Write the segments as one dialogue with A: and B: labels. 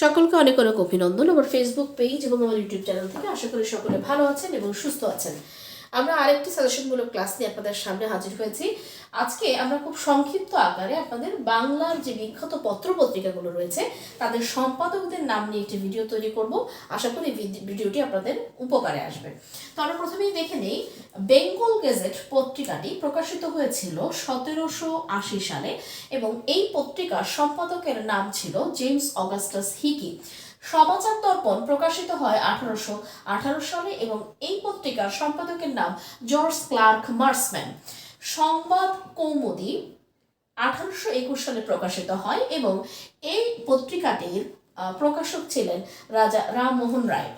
A: সকলকে অনেক অনেক অভিনন্দন। আমার ফেসবুক পেজ এবং আমার ইউটিউব চ্যানেল থেকে আশা করি সকলে ভালো আছেন এবং সুস্থ আছেন। আমরা আরেকটি সাজেশনমূলক ক্লাস নিয়ে আপনাদের সামনে হাজির হয়েছি। আজকে আমরা খুব সংক্ষিপ্ত আকারে আপনাদের বাংলার যে বিখ্যাত পত্র পত্রিকাগুলো রয়েছে, তাদের সম্পাদকদের নাম নিয়ে একটি ভিডিও তৈরি করব। আশা করি ভিডি- ভিডিওটি আপনাদের উপকারে আসবে। তো আমরা প্রথমেই দেখে নেই, বেঙ্গল গেজেট পত্রিকাটি প্রকাশিত হয়েছিল সতেরোশো আশি সালে এবং এই পত্রিকার সম্পাদকের নাম ছিল জেমস অগাস্টাস হিকি। সমাচার দর্পণ প্রকাশিত হয় আঠারোশো আঠারো সালে এবং এই পত্রিকার সম্পাদকের নাম জর্জ ক্লার্ক মার্সম্যান। সংবাদ কৌমুদি আঠারোশো একুশ সালে প্রকাশিত হয় এবং এই পত্রিকাটির প্রকাশক ছিলেন রাজা রামমোহন রায়।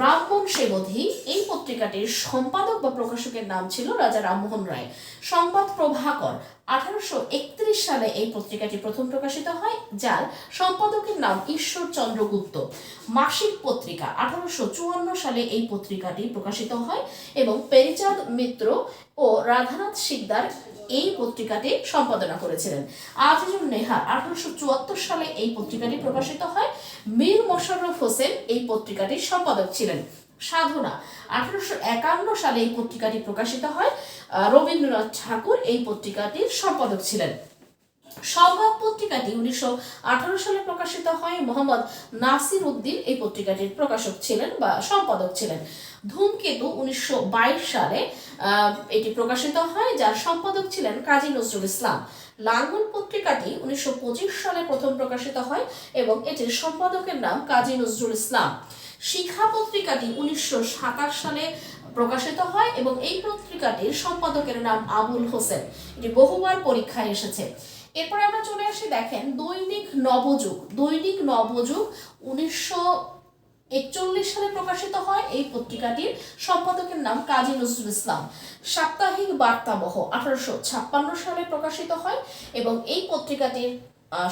A: ব্রাহ্মণ সেবধি এই পত্রিকাটির সম্পাদক বা প্রকাশকের নাম ছিল রাজা রামমোহন রায়। সংবাদ প্রভাকর, আঠারোশো একত্রিশ সালে এই পত্রিকাটি প্রথম প্রকাশিত হয়, যার সম্পাদকের নাম ঈশ্বরচন্দ্র গুপ্ত। মাসিক পত্রিকা, আঠারোশো চুয়ান্ন সালে এই পত্রিকাটি প্রকাশিত হয় এবং পেরিচাঁদ মিত্র ও রাধানাথ শিকদার এই পত্রিকাটি সম্পাদনা করেছিলেন। আজিজুল নেহার, আঠারোশো চুয়াত্তর সালে এই পত্রিকাটি প্রকাশিত হয়। মীর মোশাররফ হোসেন এই পত্রিকাটির সম্পাদক ছিলেন সাধনা আঠারোশো একান্ন সালে এই পত্রিকাটি প্রকাশিত হয়। রবীন্দ্রনাথ ঠাকুর এই পত্রিকাটির সম্পাদক ছিলেন। সংবাদ পত্রিকাটি উনিশশো আঠারো সালে প্রকাশিত হয়। মোহাম্মদ নাসির উদ্দিন এই পত্রিকাটির প্রকাশক ছিলেন বা সম্পাদক ছিলেন। ধূমকেতু উনিশশো বাইশ সালে এটি প্রকাশিত হয়, যার সম্পাদক ছিলেন কাজী নজরুল ইসলাম। লাঙ্গল পত্রিকাটি উনিশশো পঁচিশ সালে প্রথম প্রকাশিত হয় এবং এটির সম্পাদকের নাম কাজী নজরুল ইসলাম। শিখা পত্রিকাটি উনিশশো সাতাশ সালে প্রকাশিত হয় এবং এই পত্রিকাটির সম্পাদকের নাম আবুল হোসেন। এটি বহুবার পরীক্ষায় এসেছে। এরপরে আমরা চলে আসি, দেখেন, দৈনিক নবযুগ। দৈনিক নবযুগ উনিশশো একচল্লিশ সালে প্রকাশিত হয়। এই পত্রিকাটির সম্পাদকের নাম কাজী নজরুল ইসলাম। সাপ্তাহিক বার্তাবহ আঠারোশো ছাপ্পান্ন সালে প্রকাশিত হয় এবং এই পত্রিকাটির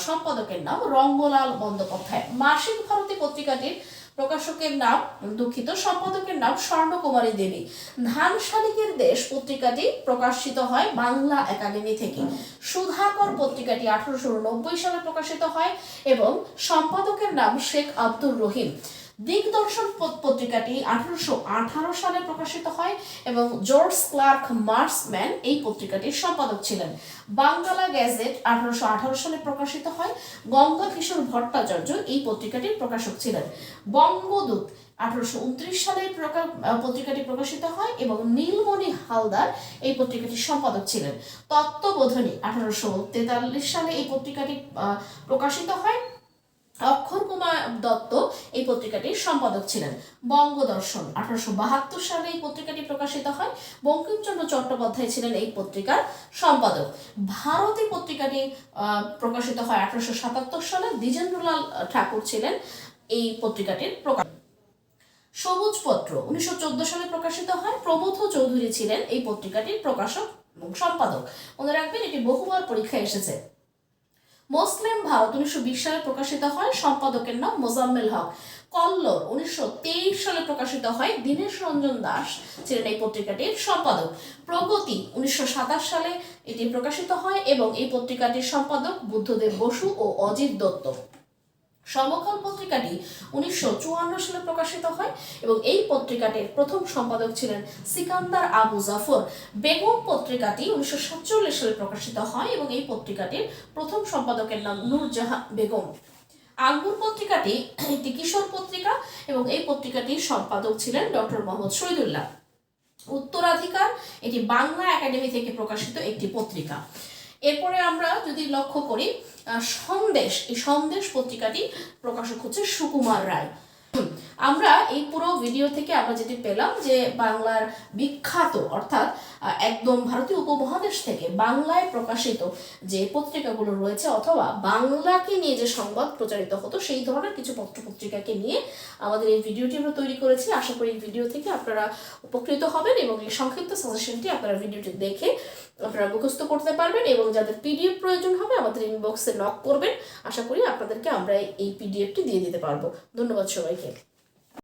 A: সম্পাদকের নাম রঙ্গলাল বন্দ্যোপাধ্যায়। মাসিক ভারতী পত্রিকাটির প্রকাশকের নাম, দুঃখিত, সম্পাদকের নাম স্বর্ণকুমারী দেবী। ধান শালিকের দেশ পত্রিকাটি প্রকাশিত হয় বাংলা একাডেমি থেকে। সুধাকর পত্রিকাটি আঠারোশো নব্বই সালে প্রকাশিত হয় এবং সম্পাদকের নাম শেখ আব্দুর রহিম। দিগদর্শন পত্রিকাটি আঠারোশো আঠারো সালে প্রকাশিত হয় এবং জর্জ ক্লার্ক মার্সম্যান এই পত্রিকাটির সম্পাদক ছিলেন। বাংলা গ্যাজেট আঠারোশো আঠারো সালে প্রকাশিত হয়। গঙ্গা কিশোর ভট্টাচার্য এই পত্রিকাটির প্রকাশক ছিলেন। বঙ্গদূত আঠারোশো উনত্রিশ সালে পত্রিকাটি প্রকাশিত হয় এবং নীলমণি হালদার এই পত্রিকাটির সম্পাদক ছিলেন। তত্ত্ববোধনী আঠারোশো তেতাল্লিশ সালে এই পত্রিকাটি প্রকাশিত হয়। দত্ত এই পত্রিকাটির সম্পাদক ছিলেন। বঙ্গদর্শন, আঠারোশো বাহাত্তর সালে এই পত্রিকাটি প্রকাশিত হয়। বঙ্কিমচন্দ্র চট্টোপাধ্যায় ছিলেন এই পত্রিকার সম্পাদক। ভারতী পত্রিকাটি প্রকাশিত হয় আঠারোশো সাতাত্তর সালে। দ্বিজেন্দ্রলাল ঠাকুর ছিলেন এই পত্রিকাটির প্রকাশ। সবুজ পত্র উনিশশো চোদ্দ সালে প্রকাশিত হয়। প্রবোধ চৌধুরী ছিলেন এই পত্রিকাটির প্রকাশক এবং সম্পাদক। মনে রাখবেন, এটি বহুবার পরীক্ষায় এসেছে। মুসলিম ভারত উনিশশো বিশ সালে প্রকাশিত হয়, সম্পাদকের নাম মোজাম্মেল হক। কল্লোর উনিশশো তেইশ সালে প্রকাশিত হয়, দীনেশ রঞ্জন দাস ছিলেন এই পত্রিকাটির সম্পাদক। প্রগতি উনিশশো সাতাশ সালে এটি প্রকাশিত হয় এবং এই পত্রিকাটির সম্পাদক বুদ্ধদেব বসু ও অজিত দত্ত। সমকাল পত্রিকাটি উনিশশো চুয়ান্ন সালে প্রকাশিত হয় এবং এই পত্রিকাটির প্রথম সম্পাদক ছিলেন সিকান্দার আবু জাফর। বেগম পত্রিকাটি উনিশশো সাতচল্লিশ সালে প্রকাশিত হয় এবং এই পত্রিকাটির প্রথম সম্পাদকের নাম নূরজাহান বেগম। আঙ্গুর পত্রিকাটি একটি কিশোর পত্রিকা এবং এই পত্রিকাটির সম্পাদক ছিলেন ডক্টর মোহাম্মদ শহীদুল্লাহ। উত্তরাধিকার, এটি বাংলা একাডেমি থেকে প্রকাশিত একটি পত্রিকা। এরপরে আমরা যদি লক্ষ্য করি সন্দেশ, এই সন্দেশ পত্রিকাটি প্রকাশক হচ্ছে সুকুমার রায়। আমরা এই পুরো ভিডিও থেকে আমরা যেটি পেলাম যে বাংলার বিখ্যাত, অর্থাৎ একদম ভারতীয় উপমহাদেশ থেকে বাংলায় প্রকাশিত যে পত্রিকাগুলো রয়েছে, অথবা বাংলাকে নিয়ে যে সংবাদ প্রচারিত হতো, সেই ধরনের কিছু পত্র পত্রিকাকে নিয়ে আমাদের এই ভিডিওটি আমরা তৈরি করেছি। আশা করি এই ভিডিও থেকে আপনারা উপকৃত হবেন এবং এই সংক্ষিপ্ত সাজেশনটি আপনারা ভিডিওটি দেখে আপনারা মুখস্থ করতে পারবেন এবং যাদের পিডিএফ প্রয়োজন হবে আমাদের ইনবক্সে নক করবেন। আশা করি আপনাদেরকে আমরা এই পিডিএফটি দিয়ে দিতে পারব। ধন্যবাদ সবাইকে।